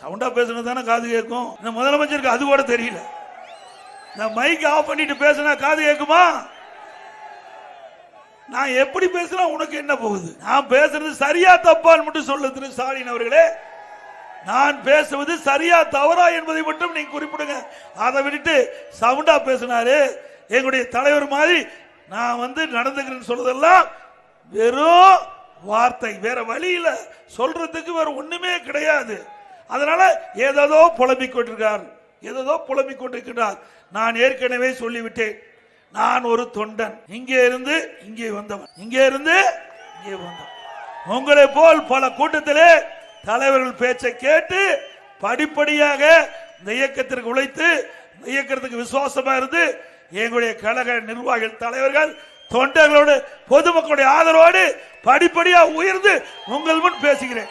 சவுண்டா பேசுனது தானே காது கேட்கும் இந்த முதலமைச்சருக்கு அது கூட தெரியல. நான் மைக் ஆஃப் பண்ணிட்டு பேசினா காது கேட்குமா நான் எப்படி பேசுனா உனக்கு என்ன போகுது? நான் பேசுறது சரியா தப்பான்னு மட்டும் சொல்லு திரு ஸ்டாலின் அவர்களே. நான் பேசுவது சரியா தவறா என்பதை மட்டும் நீங்க குறிப்பிடுங்க. அதை விட்டுட்டு சவுண்டா பேசினாரு எங்களுடைய தலைவர் மாதிரி நான் வந்து நடந்துக்கிறேன்னு சொல்றதெல்லாம் வெறும் வார்த்தை. வேற வழியில சொல்றதுக்கு வேற ஒண்ணுமே கிடையாது. அதனால ஏதோ புலம்பிக் கொண்டிருக்கிறார் ஏதோ புலம்பிக் கொண்டிருக்கிறார் நான் ஏற்கனவே சொல்லிவிட்டேன். நான் ஒரு தொண்டன். இங்கே இருந்து இங்கே வந்தவன். இங்கே இருந்து இங்கே வந்தவன். உங்களை போல் பல கூட்டத்திலே தலைவர்கள் பேச்சை கேட்டு படிப்படியாக இந்த இயக்கத்திற்கு உழைத்து இந்த இயக்கத்துக்கு விசுவாசமா இருந்து எங்களுடைய கழக நிர்வாகிகள் தலைவர்கள் தொண்டர்களோடு பொதுமக்களுடைய ஆதரவோடு படிப்படியாக உயர்ந்து உங்கள் முன் பேசுகிறேன்.